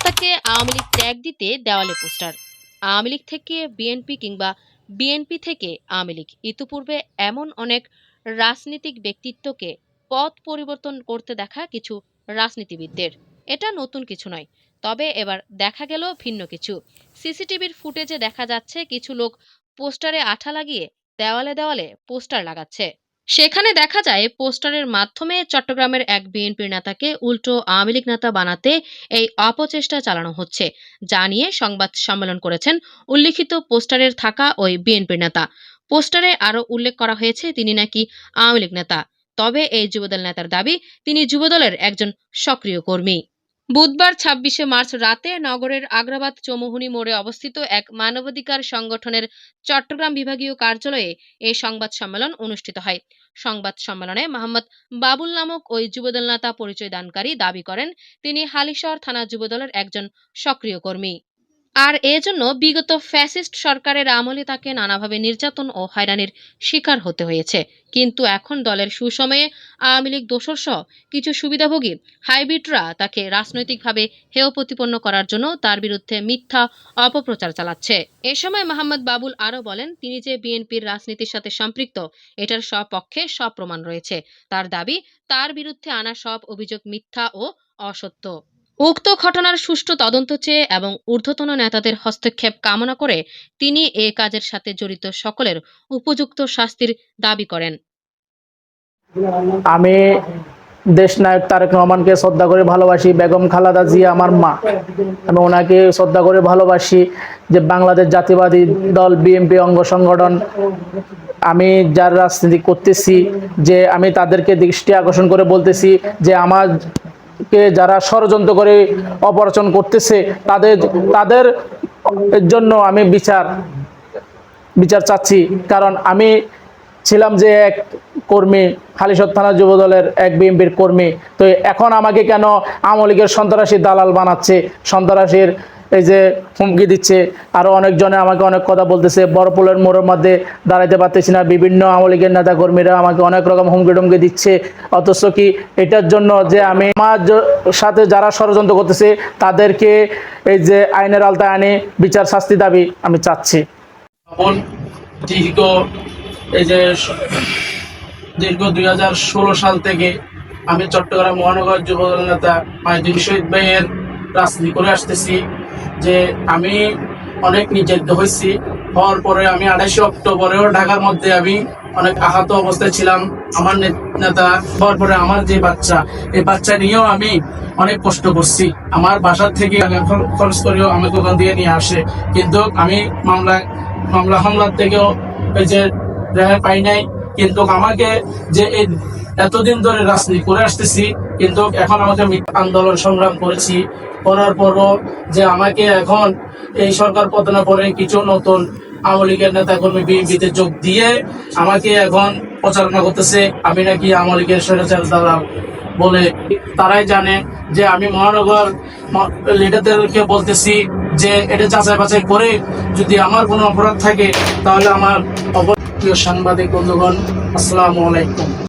নেতাকে আওয়ামী লীগ ত্যাগ দিতে দেওয়ালে পোস্টার। আওয়ামী লীগ থেকে বিএনপি কিংবা বিএনপি থেকে আওয়ামী লীগ। ইতিপূর্বে এমন অনেক রাজনীতিক ব্যক্তিত্বকে পথ পরিবর্তন করতে দেখা কিছু রাজনীতিবিদদের। এটা নতুন কিছু নয়। তবে এবার দেখা গেল ভিন্ন কিছু। সিসিটিভির ফুটেজে দেখা যাচ্ছে কিছু লোক পোস্টারে আঠা লাগিয়ে দেওয়ালে দেওয়ালে পোস্টার লাগাচ্ছে। সেখানে দেখা যায়, পোস্টারের মাধ্যমে চট্টগ্রামের এক বিএনপির নেতাকে উল্টো আওয়ামী লীগ নেতা বানাতে এই অপচেষ্টা চালানো হচ্ছে, যা নিয়ে সংবাদ সম্মেলন করেছেন উল্লিখিত পোস্টারের থাকা ওই বিএনপির নেতা। পোস্টারে আরও উল্লেখ করা হয়েছে, তিনি নাকি আওয়ামী লীগ নেতা। তবে এই যুবদল নেতার দাবি, তিনি যুবদলের একজন সক্রিয় কর্মী। বুধবার ছাব্বিশে মার্চ রাতে নগরের আগ্রাবাদ চৌমুহনী মোড়ে অবস্থিত এক মানবাধিকার সংগঠনের চট্টগ্রাম বিভাগীয় কার্যালয়ে এই সংবাদ সম্মেলন অনুষ্ঠিত হয়। সংবাদ সম্মেলনে মোহাম্মদ বাবুল নামক ওই যুবদল নেতা পরিচয় দানকারী দাবি করেন, তিনি হালিশহর থানা যুবদলের একজন সক্রিয় কর্মী। আর এজন্য বিগত ফ্যাসিস্ট সরকারের আমলে তাকে নানাভাবে নির্যাতন ও হয়রানির শিকার হতে হয়েছে। কিন্তু এখন দলের সুসময়ে আওয়ামী লীগ দোসর সহ কিছু সুবিধাভোগী হাইব্রিডরা তাকে রাজনৈতিকভাবে হেয় প্রতিপন্ন করার জন্য তার বিরুদ্ধে মিথ্যা অপপ্রচার চালাচ্ছে। এ সময় মোহাম্মদ বাবুল আরও বলেন, তিনি যে বিএনপির রাজনীতির সাথে সম্পৃক্ত, এটার সপক্ষে সব প্রমাণ রয়েছে। তার দাবি, তার বিরুদ্ধে আনা সব অভিযোগ মিথ্যা ও অসত্য। উক্ত ঘটনার সুষ্ঠু তদন্ত চেয়ে এবং ঊর্ধ্বতন নেতাদের হস্তক্ষেপ কামনা করে তিনি এ কাজের সাথে জড়িত সকলের উপযুক্ত শাস্তির দাবি করেন। আমি দেশ নায়ক তারেক রহমানকে শ্রদ্ধা করে ভালোবাসি। বেগম খালাদা জিয়া আমার মা। আমি ওনাকে শ্রদ্ধা করে ভালোবাসি যে বাংলাদেশ জাতীয়বাদী দল, বিএনপি অঙ্গ সংগঠন, আমি যার রাজনীতি করতেছি, যে আমি তাদেরকে দৃষ্টি আকর্ষণ করে বলতেছি যে আমারকে যারা ষড়যন্ত্র করে অপারেশন করতেছে, তাদের তাদের জন্য আমি বিচার বিচার চাচ্ছি। কারণ আমি ছিলাম যে এক কর্মী হালিশহর থানা যুব দলের এক বিএমপির কর্মী। তো এখন আমাকে কেন আওয়ামী লীগের সন্ত্রাসী দালাল বানাচ্ছে? সন্ত্রাসীর এই যে হুমকি দিচ্ছে আরও অনেকজনে আমাকে অনেক কথা বলতেছে বড়পুলের মোড়ের মধ্যে দাঁড়াইতে পারতেছি না, বিভিন্ন আওয়ামী লীগের নেতা কর্মীরা আমাকে অনেক রকম হুমকি টুমকি দিচ্ছে, অথচ কি এটার জন্য যে আমি আমার সাথে যারা ষড়যন্ত্র করতেছে, তাদেরকে এই যে আইনের আলতায় আনে, বিচার শাস্তি দাবি আমি চাচ্ছি। এই যে দীর্ঘ দুই হাজার ষোলো সাল থেকে আমি চট্টগ্রাম মহানগর যুবদল নেতা মাইদুল শহীদ ভাইয়ের রাজনীতি করে আসতেছি। যে আমি অনেক নির্যাতিত হয়েছি। হওয়ার পরে আমি আড়াইশে অক্টোবরেও ঢাকার মধ্যে আমি অনেক আহত অবস্থায় ছিলাম। আমার নেতা হওয়ার পরে আমার যে বাচ্চা, এই বাচ্চা নিয়েও আমি অনেক কষ্ট করছি। আমার বাসার থেকে খরচ করেও আমাকে ওখান দিয়ে নিয়ে আসে। কিন্তু আমি মামলা মামলা হামলার থেকেও এই যে রেহাই পাই নাই। কিন্তু আমাকে যে এই এতদিন ধরে রাজনীতি করে আসতেছি, কিন্তু এখন আমাকে আন্দোলন সংগ্রাম করেছি, করার পরও যে আমাকে এখন এই সরকার পতনের পরে কিছু নতুন আওয়ামী লীগের নেতা কর্মী বিএনপিতে যোগ দিয়ে আমাকে এখন প্রচারণা করতেছে, আমি নাকি আওয়ামী লীগের স্বৈরাচার দালাল বলে। তারাই জানে যে আমি মহানগর লিডারদেরকে বলতেছি যে এটা যাচাই বাছাই করে যদি আমার কোনো অপরাধ থাকে, তাহলে আমার প্রিয় সাংবাদিক বন্ধুগণ আসসালামু আলাইকুম।